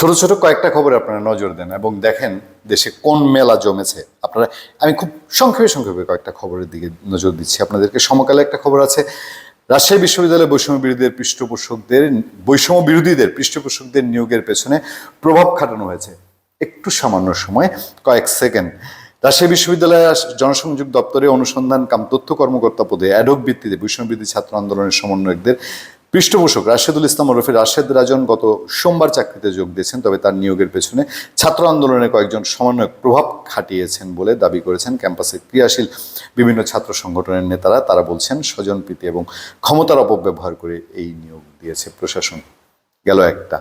ছোট ছোট কয়েকটা খবরে আপনারা নজর দেন এবং দেখেন দেশে কোন মেলা জমেছে। আপনারা, আমি খুব সংক্ষেপে সংক্ষেপে কয়েকটা খবরের দিকে নজর দিচ্ছি। আপনাদেরকে সমকালে একটা খবর আছে। রাজশাহী বিশ্ববিদ্যালয়ে বৈষম্য বিরোধীদের পৃষ্ঠপোষকদের, বৈষম্য বিরোধীদের পৃষ্ঠপোষকদের নিয়োগের পেছনে প্রভাব খাটানো হয়েছে। একটু সামান্য সময়, কয়েক সেকেন্ড। রাজশাহী বিশ্ববিদ্যালয়ের জনসংযোগ দপ্তরে অনুসন্ধান কাম, তথ্য কর্মকর্তা পদে অ্যাডক ভিত্তিতে বৈষম্য বিরোধী ছাত্র আন্দোলনের সমন্বয়কদের পৃষ্ঠপোষক রাশেদুল ইসলাম ওরফে রাশেদ রাজন গত সোমবার চাকরিতে যোগ দিয়েছেন, তবে তার নিয়োগের পেছনে ছাত্র আন্দোলনের কয়েকজন সমন্বয়ক প্রভাব খাটিয়েছেন বলে দাবি করেছেন ক্যাম্পাসে ক্রিয়াশীল বিভিন্ন ছাত্র সংগঠনের নেতারা। তারা বলছেন স্বজনপ্রীতি এবং ক্ষমতার অপব্যবহার করে এই নিয়োগ দিয়েছে প্রশাসন। গেল একটা।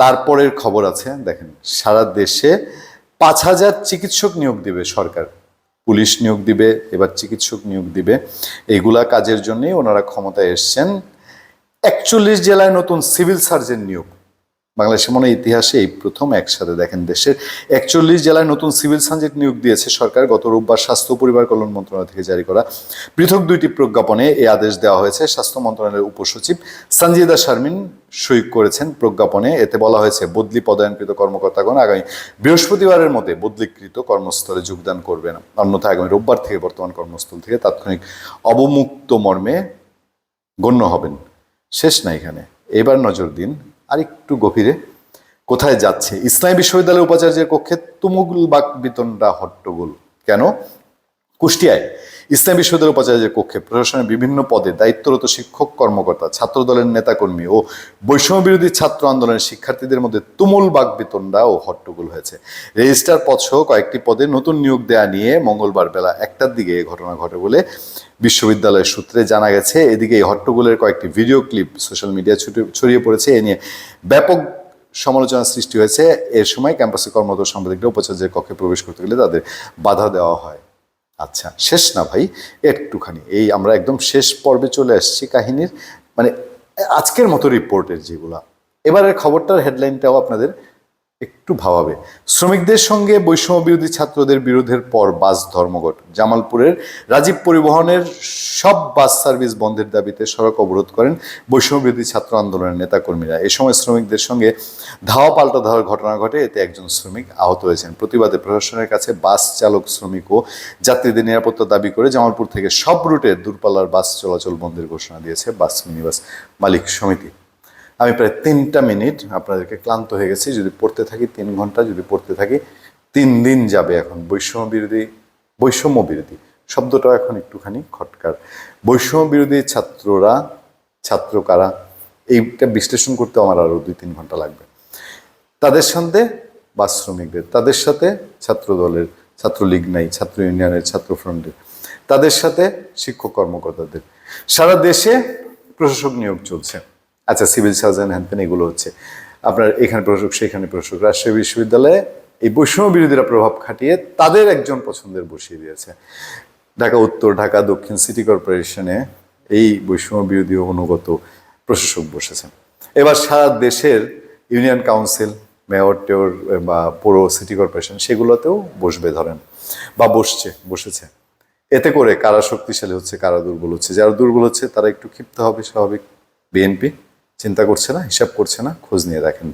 তারপরের খবর আছে, দেখেন, সারা দেশে পাঁচ হাজার চিকিৎসক নিয়োগ দিবে সরকার। পুলিশ নিয়োগ দিবে, এবার চিকিৎসক নিয়োগ দিবে। এইগুলা কাজের জন্যই ওনারা ক্ষমতায় এসছেন। একচল্লিশ জেলায় নতুন সিভিল সার্জন নিয়োগ। বাংলাদেশের মনে ইতিহাসে এই প্রথম একসাথে দেখেন দেশের একচল্লিশ জেলায় নতুন সিভিল সার্জন নিয়োগ দিয়েছে সরকার। গত রোববার স্বাস্থ্য পরিবার কল্যাণ মন্ত্রণালয় থেকে জারি করা পৃথক দুইটি প্রজ্ঞাপনে এই আদেশ দেওয়া হয়েছে। স্বাস্থ্য মন্ত্রণালয়ের উপসচিব সঞ্জিদা শারমিন সই করেছেন প্রজ্ঞাপনে। এতে বলা হয়েছে, বদলি পদায়নকৃত কর্মকর্তাগণ আগামী বৃহস্পতিবারের মধ্যে বদলিকৃত কর্মস্থলে যোগদান করবেন। অন্যথায় আগামী রোববার থেকে বর্তমান কর্মস্থল থেকে তাৎক্ষণিক অবমুক্ত মর্মে গণ্য হবেন। শেষ না এখানে। এবার নজর দিন। আর একটু গভীরে। কোথায় যাচ্ছে? ইসলামী বিশ্ববিদ্যালয়ের উপাচার্যের কক্ষে তুমুল বাক বিতণ্ডা হট্টগোল। কেন? কুষ্টিয়ায় ইসলাম বিশ্ববিদ্যালয় উপাচার্যের কক্ষে প্রশাসনের বিভিন্ন পদে দায়িত্বরত শিক্ষক, কর্মকর্তা, ছাত্রদলের নেতাকর্মী ও বৈষম্য বিরোধী ছাত্র আন্দোলনের শিক্ষার্থীদের মধ্যে তুমুল বাক বাকবিতণ্ডা ও হট্টগোল হয়েছে। রেজিস্ট্রার পদ সহ কয়েকটি পদে নতুন নিয়োগ দেয়া নিয়ে মঙ্গলবার বেলা একটার দিকে এই ঘটনা ঘটে বলে বিশ্ববিদ্যালয়ের সূত্রে জানা গেছে। এদিকে এই হট্টগোলের কয়েকটি ভিডিও ক্লিপ সোশ্যাল মিডিয়া ছড়িয়ে পড়েছে। এ নিয়ে ব্যাপক সমালোচনা সৃষ্টি হয়েছে। এর সময় ক্যাম্পাসে কর্মরত সাংবাদিকরা উপাচার্যের কক্ষে প্রবেশ করতে গেলে তাদের বাধা দেওয়া হয়। আচ্ছা শেষ না ভাই, একটুখানি। এই আমরা একদম শেষ পর্বে চলে আসছি কাহিনীর। মানে আজকের মতো রিপোর্টের যেগুলা। এবারের খবরটার হেডলাইনটাও আপনাদের একটু ভাবাবে। শ্রমিকদের সঙ্গে বৈষম্য বিরোধী ছাত্রদের বিরোধের পর বাস ধর্মঘট। জামালপুরের রাজীব পরিবহনের সব বাস সার্ভিস বন্ধের দাবিতে সড়ক অবরোধ করেন বৈষম্য বিরোধী ছাত্র আন্দোলনের নেতাকর্মীরা। এ সময় শ্রমিকদের সঙ্গে ধাওয়া পাল্টা ধাওয়ার ঘটনা ঘটে। এতে একজন শ্রমিক আহত হয়েছেন। প্রতিবাদে প্রশাসনের কাছে বাস চালক, শ্রমিক ও যাত্রীদের নিরাপত্তা দাবি করে জামালপুর থেকে সব রুটে দূরপাল্লার বাস চলাচল বন্ধের ঘোষণা দিয়েছে বাস মিনিবাস মালিক সমিতি। আমি প্রায় তিনটা মিনিট আপনাদেরকে ক্লান্ত হয়ে গেছি, যদি পড়তে থাকি তিন ঘণ্টা, যদি পড়তে থাকি তিন দিন যাবে এখন। বৈষম্য বিরোধী বৈষম্য বিরোধী শব্দটাও এখন একটুখানি খটকার। বৈষম্য বিরোধী ছাত্ররা ছাত্র কারা এইটা বিশ্লেষণ করতে আমার আরও দুই তিন ঘণ্টা লাগবে। তাদের সাথে বা শ্রমিকদের, তাদের সাথে ছাত্র দলের ছাত্রলীগ নাই, ছাত্র ইউনিয়নের, ছাত্র ফ্রন্টের, তাদের সাথে শিক্ষক কর্মকর্তাদের। সারা দেশে প্রশাসক নিয়োগ চলছে। আচ্ছা সিভিল সার্জন হ্যানতেন এগুলো হচ্ছে। আপনার এখানে প্রশাসক, সেখানে প্রশাসক। রাজশাহী বিশ্ববিদ্যালয়ে এই বৈষম্য বিরোধীরা প্রভাব খাটিয়ে তাদের একজন পছন্দের বসিয়ে দিয়েছে। ঢাকা উত্তর, ঢাকা দক্ষিণ সিটি কর্পোরেশনে এই বৈষম্য বিরোধী অনুগত প্রশাসক বসেছেন। এবার সারা দেশের ইউনিয়ন কাউন্সিল, মেয়র, টেয়র বা পৌর সিটি কর্পোরেশন সেগুলোতেও বসবে ধরেন বা বসছে, বসেছে। এতে করে কারা শক্তিশালী হচ্ছে, কারা দুর্বল হচ্ছে? যারা দুর্বল হচ্ছে, তারা একটু ক্ষিপ্ত হবে, স্বাভাবিক। বিএনপি? চিন্তা করছে না, হিসাব করছে না, খোঁজ নিয়ে দেখেন।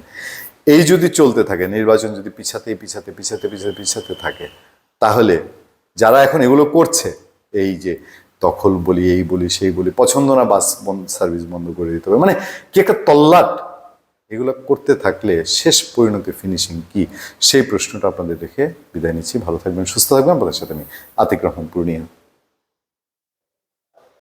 এই যদি চলতে থাকে, নির্বাচন যদি পিছাতে পিছাতে পিছাতে পিছাতে পিছাতে থাকে, তাহলে যারা এখন এগুলো করছে, এই যে দখল বলি, এই বলি, সেই বলি, পছন্দ না বাস সার্ভিস বন্ধ করে দিতে হবে। মানে কি একটা তল্লাট এগুলো করতে থাকলে শেষ পরিণতি ফিনিশিং কি? সেই প্রশ্নটা আপনাদের রেখে বিদায় নিচ্ছি। ভালো থাকবেন, সুস্থ থাকবেন। আপনাদের সাথে আমি আতিক রহমান, পূর্ণিয়া।